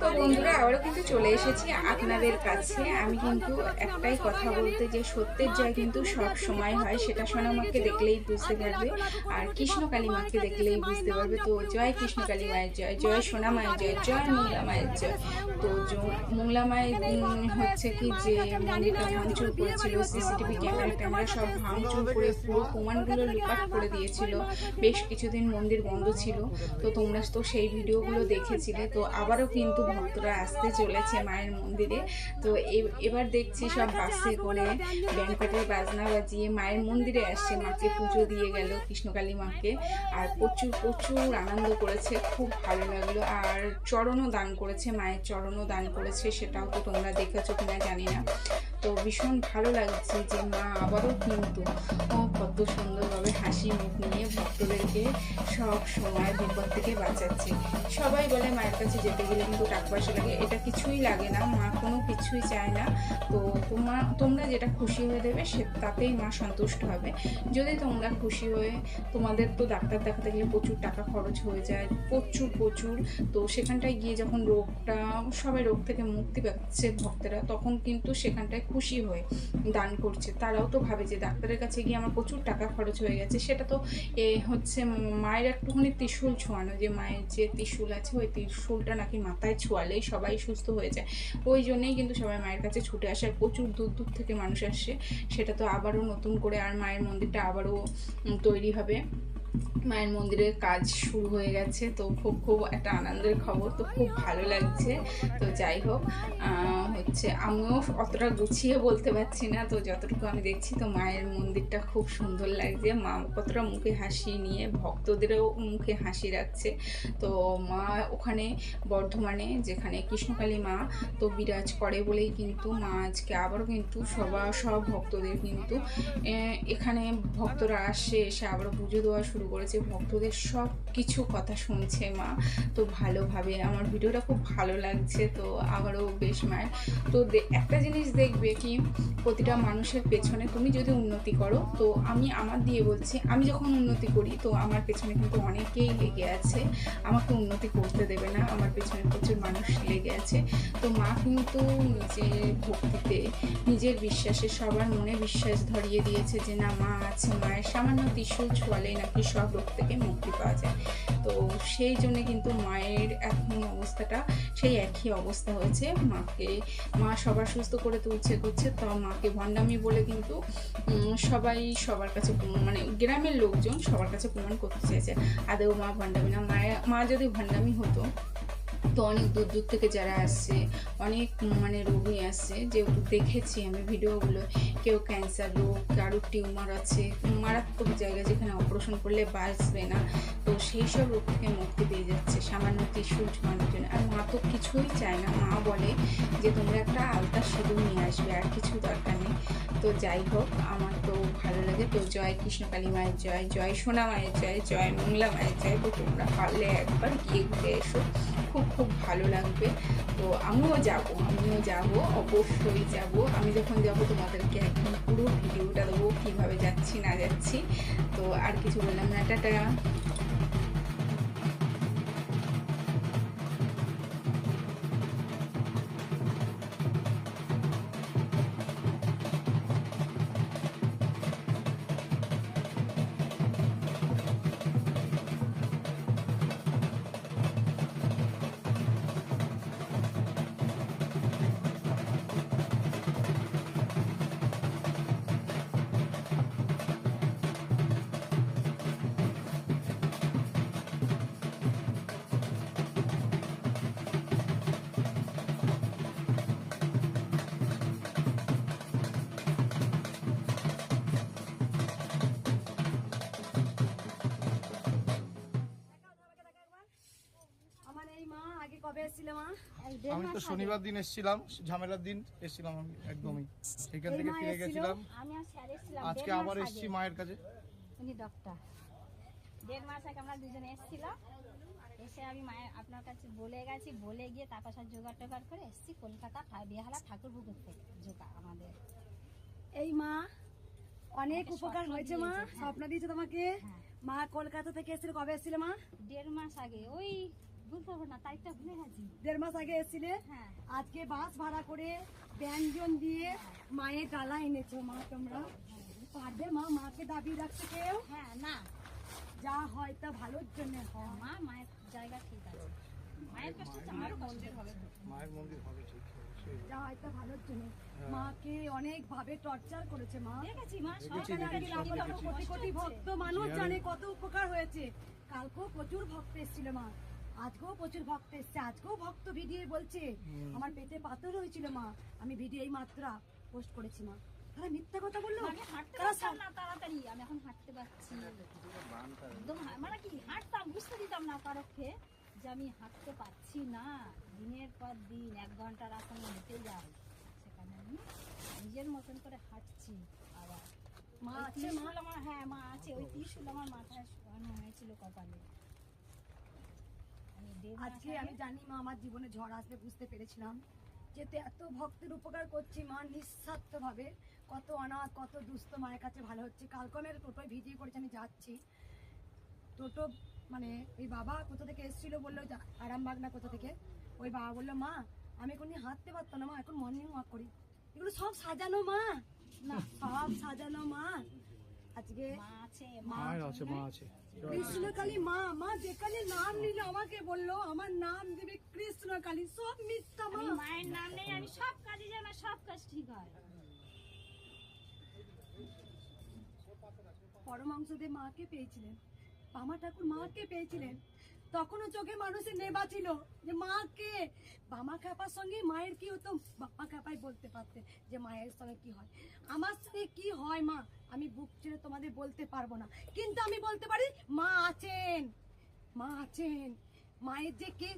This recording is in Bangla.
তো বন্ধুরা, আবারও কিন্তু চলে এসেছি আপনাদের কাছে। আমি কিন্তু একটাই কথা বলতে যে, সত্যের জয় কিন্তু সব সময় হয়, সেটা সোনামাকে দেখলেই বুঝতে পারবে, আর কৃষ্ণকালী মাকে দেখলেই বুঝতে পারবে। তো জয় কৃষ্ণকালী মায়ের জয় জয় সোনা মায়ের জয় জয় মংলা মায়ের জয়। তো মংলা মায়ের হচ্ছে কি যে, মন্দিরটা ভাঙচুর করেছিল, সিসিটিভি ক্যামেরা ট্যামেরা সব ভাঙচুর করে পুরো প্রমাণগুলো লুকাট করে দিয়েছিল। বেশ কিছুদিন মন্দির বন্ধ ছিল। তো তোমরা তো সেই ভিডিওগুলো দেখেছিলে। তো আবারও কিন্তু ভক্তরা আসতে চলেছে মায়ের মন্দিরে। তো এবার দেখছি সব বাসে করে ব্যাংকটের বাজনা বাজিয়ে মায়ের মন্দিরে আসছে। মাকে পুজো দিয়ে গেল কৃষ্ণকালী মাকে। আর প্রচুর প্রচুর আনন্দ করেছে, খুব ভালো লাগল। আর চরণও দান করেছে, মায়ের চরণও দান করেছে, সেটাও তো তোমরা দেখেছ কিনা জানি না। তো ভীষণ ভালো লাগছে যে মা আবারও কিন্তু কত সুন্দরভাবে হাসি মুখ নিয়ে ভক্তদেরকে সব সময় বিপদ থেকে বাঁচাচ্ছে। সবাই বলে, মায়ের কাছে যেতে গেলে কিন্তু টাকা পয়সা লাগে। এটা কিছুই লাগে না। মা কোনো কিছুই চায় না। তো তোমার তোমরা যেটা খুশি হয়ে দেবে, সে, তাতেই মা সন্তুষ্ট হবে। যদি তোমরা খুশি হয়ে, তোমাদের তো ডাক্তার দেখাতে গেলে প্রচুর টাকা খরচ হয়ে যায়, প্রচুর প্রচুর। তো সেখানটায় গিয়ে যখন রোগটা, সবাই রোগ থেকে মুক্তি পাচ্ছে ভক্তেরা, তখন কিন্তু সেখানটায় খুশি হয়ে দান করছে। তারাও তো ভাবে যে, ডাক্তারের কাছে গিয়ে আমার প্রচুর টাকা খরচ হয়ে গেছে। সেটা তো, এ হচ্ছে মায়ের একটুখানি ত্রিশুল ছোঁয়ানো, যে মায়ের যে ত্রিশুল আছে, ওই ত্রিশুলটা নাকি মাথায় ছোঁয়ালেই সবাই সুস্থ হয়ে যায়। ওই জন্যেই কিন্তু সবাই মায়ের কাছে ছুটে আসে, আর প্রচুর দূর দূর থেকে মানুষ আসে। সেটা তো আবারও নতুন করে, আর মায়ের মন্দিরটা আবারও তৈরি হবে। মায়ের মন্দিরের কাজ শুরু হয়ে গেছে, তো খুব খুব একটা আনন্দের খবর, তো খুব ভালো লাগছে। তো যাই হোক হচ্ছে আমিও অতটা গুছিয়ে বলতে পারছি না, তো যতটুকু আমি দেখছি, তো মায়ের মন্দিরটা খুব সুন্দর লাগছে। মা কতটা মুখে হাসি নিয়ে, ভক্তদেরও মুখে হাসি রাখছে। তো মা ওখানে বর্ধমানে, যেখানে কৃষ্ণকালী মা, তো বিরাজ করে বলেই কিন্তু মা আজকে আবারও কিন্তু সবার সব ভক্তদের কিন্তু এখানে ভক্তরা আসে, এসে আবারও পুজো দেওয়া করেছে ভক্তদের সব কিছু কথা শুনছে মা। তো ভালোভাবে আমার ভিডিওটা খুব ভালো লাগছে, তো আবারও বেশ মায়ের। তো একটা জিনিস দেখবে কি, প্রতিটা মানুষের পেছনে তুমি যদি উন্নতি করো, তো আমি আমার দিয়ে বলছি, আমি যখন উন্নতি করি, তো আমার পেছনে কিন্তু অনেকেই লেগে আছে। আমাকে উন্নতি করতে দেবে না, আমার পেছনে প্রচুর মানুষ লেগে আছে। তো মা কিন্তু নিজের ভক্তিতে, নিজের বিশ্বাসে সবার মনে বিশ্বাস ধরিয়ে দিয়েছে যে না, মা আছে, মায়ের সামান্য ত্রিশূল ছোঁয়ালেই নাকি সব রোগ থেকে মুক্তি পাওয়া যায়। তো সেই জন্যে কিন্তু মায়ের এখন অবস্থাটা সেই একই অবস্থা হয়েছে। মাকে, মা সবার সুস্থ করে তুলছে, করছে। তো মাকে ভণ্ডামি বলে কিন্তু সবাই সবার কাছে মানে গ্রামের লোকজন সবার কাছে প্রমাণ করতে চেয়েছে। আদেও মা ভণ্ডামি না, মায়ের, মা যদি ভণ্ডামি হতো তো অনেক দূর দূর থেকে যারা আসছে অনেক মানে রোগী আসছে যেহেতু দেখেছি আমি ভিডিওগুলো, কেউ ক্যান্সার রোগ, কারোর টিউমার আছে, মারাত্মক জায়গা যেখানে অপারেশন করলে বাঁচবে না, তো সেই সব রোগ থেকে মুক্তি পেয়ে যাচ্ছে সামান্য ত্রিশুল ছোঁয়ানোর জন্য। আর মা তো কিছুই চায় না, মা বলে যে তোমরা একটা আলতা সিঁদুর নিয়ে আসবে, আর কিছু দরকার নেই। তো যাই হোক, আমার তো ভালো লাগে। তো জয় কৃষ্ণকালী মায়ের জয় জয় সোনা মায়ের জয় জয় মংলা মায়ের জয়। তো তোমরা পারলে একবার গিয়ে ঘুরে এসো। খুব খুব ভালো লাগবে। তো আমিও যাব আমিও যাব, অবশ্যই যাব। আমি যখন যাব তোমাদেরকে একদম পুরো ভিডিওটা দেবো, কীভাবে যাচ্ছি, না যাচ্ছি। তো আর কিছু বললাম না, টাটা। আমি তো শনিবার দিন এসেছিলাম ঝামেলার দিন এসেছিলাম আমি একদমই। সেখান থেকে ফিরে গেছিলাম। আজকে আবার এসেছি মায়ের কাছে। উনি ডক্টর দেড় মাস আগে আমরা দুজনে এসেছিলাম এসে আমি মায়ের আপনার কাছে বলে গেছি বলে গিয়ে তারপর সব জোগাড় টোগাড় করে এসেছি কলকাতা বেহালা ঠাকুর পুকুর থেকে জোগা আমাদের। এই মা অনেক উপকার হয়েছে মা। হ্যাঁ। স্বপ্ন দিয়েছে তোমাকে। হ্যাঁ। মা কলকাতা থেকে এসেছিল কবে এসেছিল মা? দেড় মাস আগে ওই বলতে হবে না তারিখটা ভুলে গেছি। দেড় মাস আগে এসেছিলে। হ্যাঁ। আজকে বাস ভাড়া করে ব্যঞ্জন দিয়ে মায়ের ডালা এনেছো মা তোমরা। পারবে মা মাকে দাবি রাখতে কেউ? হ্যাঁ না। যা হয় তা ভালোর জন্য হয়। মা মায়ের জায়গা ঠিক আছে। মায়ের কষ্ট হচ্ছে আমারও কষ্ট হবে। মায়ের মন্দির হবে ঠিক যা হয় তা ভালোর জন্য। মাকে অনেক ভাবে টর্চার করেছে মা। দেখেছি। কোটি কোটি ভক্ত মানুষ জানে কত উপকার হয়েছে। কালকেও প্রচুর ভক্ত এসেছিল মা। আজকেও প্রচুর ভক্ত এসছে আজকেও ভক্ত ভিডিও বলছে। আমার পেটে পাথর হয়েছিল মা। আমি ভিডিও এই মাত্র পোস্ট করেছি মা। তারা মিথ্যা কথা বলল? আমি হাঁটতে পারতাম না তাড়াতাড়ি আমি এখন হাঁটতে পারছি। একদম হা- মানে কি হাঁটতাম বুঝতে দিতাম না কারোকে যে আমি হাঁটতে পারছি না। দিনের পর দিন এক ঘণ্টা রাস্তা আমি হেঁটে যাই। সেখানে আমি নিজের মতন করে হাঁটছি আবার। মা আছে মা আমার হ্যাঁ মা আছে। ওই ত্রিশূল আমার মাথায় শোয়ানো হয়েছিল কপালে। আজকে আমি জানি মা আমার জীবনে ঝড় আসবে বুঝতে পেরেছিলাম। যেতে এত ভক্তের উপকার করছি মা নিঃস্বার্থ ভাবে কত অনাথ কত দুস্থ মায়ের কাছে ভালো হচ্ছে। কালকে আমি টোটোয় ভিডিও করেছি আমি যাচ্ছি। টোটো মানে ওই বাবা কোথা থেকে এসেছিল বলল আরামবাগ না কোথা থেকে? ওই বাবা বলল মা আমি এখন হাঁটতে পারতাম না মা এখন মর্নিং ওয়াক করি। এগুলো সব সাজানো মা। না সব সাজানো মা। আজকে মায়ের আছে মা আছে কৃষ্ণকালী মা মা যেখানে নাম নিল আমাকে বলল আমার নাম দেবে কৃষ্ণকালী। সব মিথ্যা মা। মায়ের নাম নেই আমি সব কাজে যাই আমার সব কাজ ঠিক হয়। পরমাংশদেব মাকে পেয়েছিলেন। পামা ঠাকুর মাকে পেয়েছিলেন। তখনও চোখে মানুষের নেবা ছিল যে, মা, কে? বামা খাপার সঙ্গে মায়ের কি হতো? বামা খাপাই বলতে পারতে যে, মায়ের সঙ্গে কি হয়? আমার সঙ্গে কি হয়, মা? আমি বুক ছেড়ে তোমাদের বলতে পারব না। কিন্তু আমি বলতে পারি, মা আছেন মা আছেন, মায়ের যে কে